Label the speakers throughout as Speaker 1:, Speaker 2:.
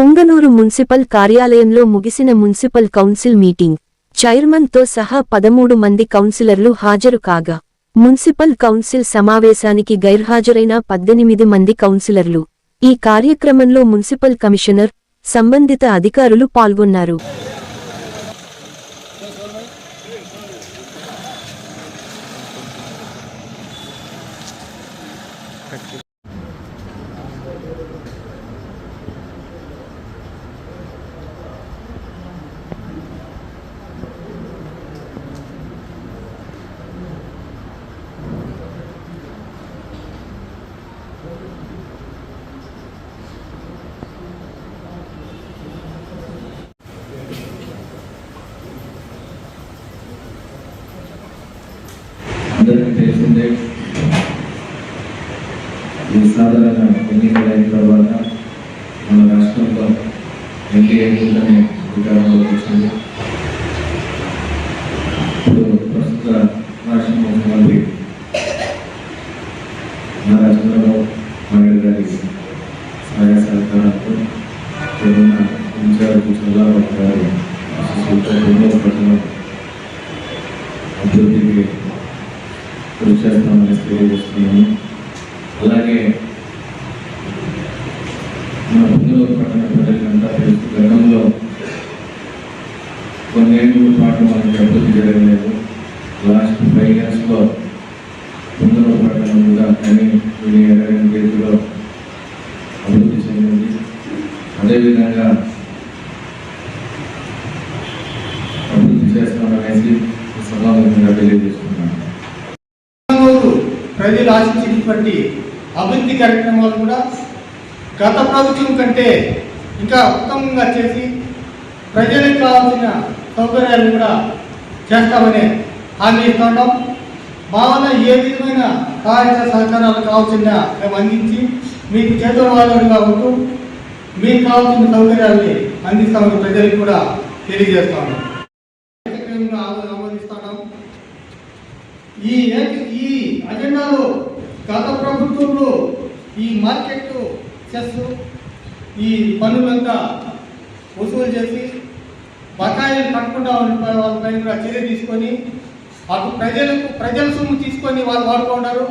Speaker 1: Punganur municipal కార్యాలయంలో ముగిసిన municipal council meeting. చైర్మన్తో సహా పదమూడు మంది కౌన్సిలర్లు హాజరు కాగా మున్సిపల్ కౌన్సిల్ సమావేశానికి గైర్హాజరైన పద్దెనిమిది మంది కౌన్సిలర్లు. ఈ కార్యక్రమంలో మున్సిపల్ కమిషనర్ సంబంధిత అధికారులు పాల్గొన్నారు.
Speaker 2: అందరికీ తెలిసిందే ఈ సాధారణ ఎన్నికలైన తర్వాత మన రాష్ట్రంలో ఎన్డీఏ కూటమి అధికారంలోకి వచ్చింది ఇప్పుడు ప్రస్తుత రాష్ట్ర ముఖ్యమంత్రి నారా చంద్రబాబు నాయుడు గారి సహాయ సహకారాలతో ఇప్పుడున్న ఇన్ఛార్జ్ చంద్రబాబు గారి ఆశీస్సులతో ఎన్నో పట్టణం అభివృద్ధికి కృషి చేస్తామని తెలియజేస్తున్నాము అలాగే మన పుంగనూరు పట్టణ ప్రజలకంతా తెలుసు గతంలో కొన్నేళ్ళ పాటు మనకి అభివృద్ధి జరగలేదు. లాస్ట్ ఫైవ్ ఇయర్స్లో పుంగనూరు పట్టణం కూడా కానీ కొన్ని ఇరవై రీతిలో అభివృద్ధి చెందింది. అదేవిధంగా అభివృద్ధి చేస్తామనేసి ఈ సభాముఖంగా తెలియజేస్తున్నాను.
Speaker 3: ప్రజలు ఆశించినటువంటి అభివృద్ధి కార్యక్రమాలు కూడా గత ప్రభుత్వం కంటే ఇంకా ఉత్తమంగా చేసి ప్రజలకు కావాల్సిన సౌకర్యాలు కూడా చేస్తామని హామీ ఉంటాం మా వల్ల ఏ విధమైన సహాయ సహకారాలు కావాల్సిన మేము అందించి మీకు చేతుల వాళ్ళుగా ఉంటూ మీకు కావాల్సిన సౌకర్యాన్ని అందిస్తామని ప్రజలకు కూడా తెలియజేస్తాము కార్యక్రమంలో ఈ ఏక- ఈ అజెండాలో గత ప్రభుత్వంలో ఈ మార్కెట్ చెస్ ఈ పన్నులంతా వసూలు చేసి బకాయిలు కట్టకుండా ఉండిపోయే వాళ్ళపై కూడా చర్య తీసుకొని అటు ప్రజలకు ప్రజల సొమ్ము తీసుకొని వాళ్ళు వాడుకున్నారు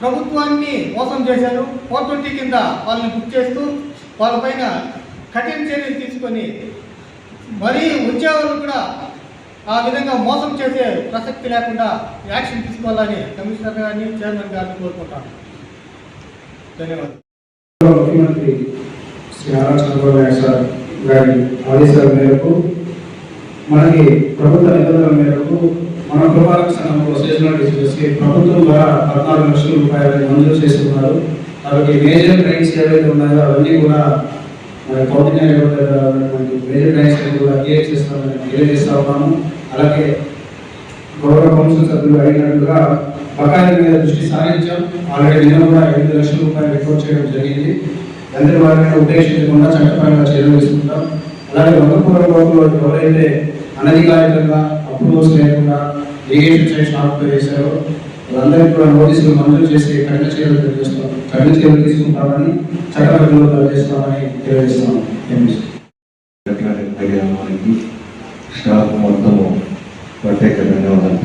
Speaker 3: ప్రభుత్వాన్ని మోసం చేశారు. ఫోర్ ట్వంటీ కింద వాళ్ళని బుక్ చేస్తూ వాళ్ళపైన కఠిన చర్యలు తీసుకొని మరీ వచ్చేవాళ్ళు కూడా ఆ విధంగా మోసం చేసే ప్రసక్తి లేకుండా యాక్షన్ తీసుకోవాలని కమిషనర్ గారిని చైర్మన్ గారిని కోరుకుంటాను. ధన్యవాదాలు.
Speaker 4: ముఖ్యమంత్రి శ్రీ నారా చంద్రబాబు నాయుడు సార్ గారి ఆదేశాల మేరకు మనకి ప్రభుత్వ నిబంధనల మేరకు మన పురపాలక సంఘంలో సెషనల్ ప్రభుత్వం ద్వారా పద్నాలుగు లక్షల రూపాయలు మంజూరు చేస్తున్నారు. కాబట్టి మేజర్ ట్రైన్స్ ఏవైతే ఉన్నాయో అవన్నీ కూడా మన కౌంటింగ్ మేజర్ ట్రైన్స్ అన్ని కూడా క్లియర్ చేస్తామని తెలియజేస్తా ఉన్నాము అలాగే గౌరవ కౌన్సిల్ సభ్యులు అడిగినట్టుగా బకాయిల మీద దృష్టి సారించాం. ఆల్రెడీ నేను కూడా ఐదు లక్షల రూపాయలు రిపోర్ట్ చేయడం జరిగింది. అందరి వారిని ఉద్దేశించకుండా చట్టపరంగా చర్యలు తీసుకుంటాం. అలాగే వందపురం రోడ్లో ఎవరైతే అనధికారికంగా అప్రూవల్స్ లేకుండా ఇరిగేషన్ సైట్స్ ఆక్యుపై చేశారో వాళ్ళందరికీ కూడా నోటీసులు మంజూరు చేసి కఠిన చర్యలు తెలియజేస్తాం కఠిన చర్యలు తీసుకుంటామని చట్టబద్ధంలో తెలియజేస్తామని తెలియజేస్తాం
Speaker 2: స్టాఫ్ మొత్తము ప్రత్యేక ధన్యవాదాలు.